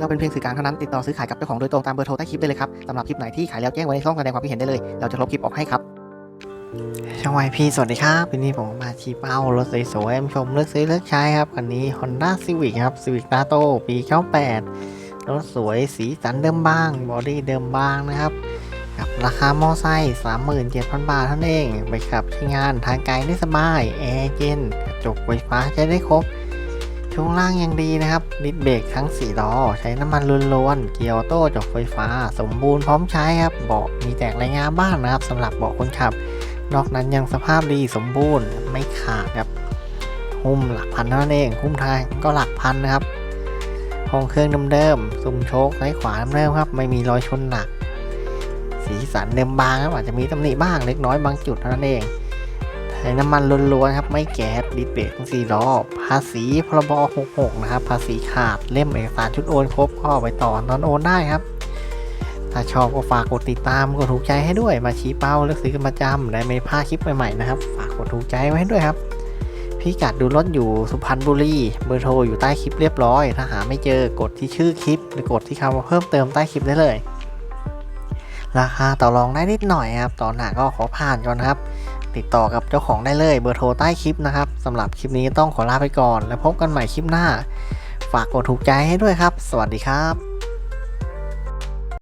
เราเป็นเพียงสื่อกลางเท่านั้นติดต่อซื้อขายกับเจ้าของโดยตรงตามเบอร์โทรใต้คลิปได้เลยครับสำหรับคลิปไหนที่ขายแล้วแจ้งไว้ในช่องแสดงความคิดเห็นได้เลย เราจะลบคลิปออกให้ครับช่องไวพีสวัสดีครับวันนี้ผมมาชี้เป้ารถสวยๆมชมเลือกซื้อเลือกใช้ครับคันนี้ Honda Civic ครับ Civic n a t o ปี98รถสวยสีสันเดิมบ้างบอดี้เดิมบ้างนะครับกับราคามอไซค์37,000 บาทเท่านั้นเองไปขับใช้งานทางไกลได้สบายแอร์เย็นกระจกไฟฟ้าใช้ได้ครบ ช่วงล่างยังดีนะครับดิสเบรกทั้ง4ล้อใช้น้ำมันล้วนๆเกียร์ออโต้จกไฟฟ้า สมบูรณ์พร้อมใช้ครับเบาะมีแตกรายงานบ้างนะครับสำหรับเบาะคนขับ นอกนั้นยังสภาพดีสมบูรณ์ไม่ขาดครับหุ้มหลักพันเท่านั้นเองหุ้มท้างก็หลักพันนะครับห้องเครื่องเดิมๆซุ้มโชคซ้ายขวาเดิมครับ ไม่มีรอยชนหนัก สีสันเดิมบางครับอาจจะมีตำหนิบ้างเล็กน้อยบางจุดเท่านั้นเอง ใช้น้ำมันล้วนๆครับ ไม่แก๊สดิสเบรกทั้งสี่ล้อภาษีพรบ66 นะครับ ภาษีขาดเล่มเอกสารชุดโอนครบก็ไปต่อนอนโอนได้ครับ ถ้าชอบก็ฝากกดติดตามกดถูกใจให้ด้วย มาชี้เป้าเลือกซื้อกันประจำและไม่พลาดคลิปใหม่ๆนะครับ ฝากกดถูกใจไว้ให้ด้วยครับพี่กัดดูรถอยู่สุพรรณบุรีเบอร์โทรอยู่ใต้คลิปเรียบร้อย ถ้าหาไม่เจอกดที่ชื่อคลิป หรือกดที่คำว่าเพิ่มเติมใต้คลิปได้เลย ราคาต่อรองได้นิดหน่อยครับ ตอนหน้าก็ขอผ่านก่อนครับ ติดต่อกับเจ้าของได้เลยเบอร์โทรใต้คลิปนะครับสำหรับคลิปนี้ต้องขอลาไปก่อน แล้วพบกันใหม่คลิปหน้า ฝากกดถูกใจให้ด้วยครับ สวัสดีครับ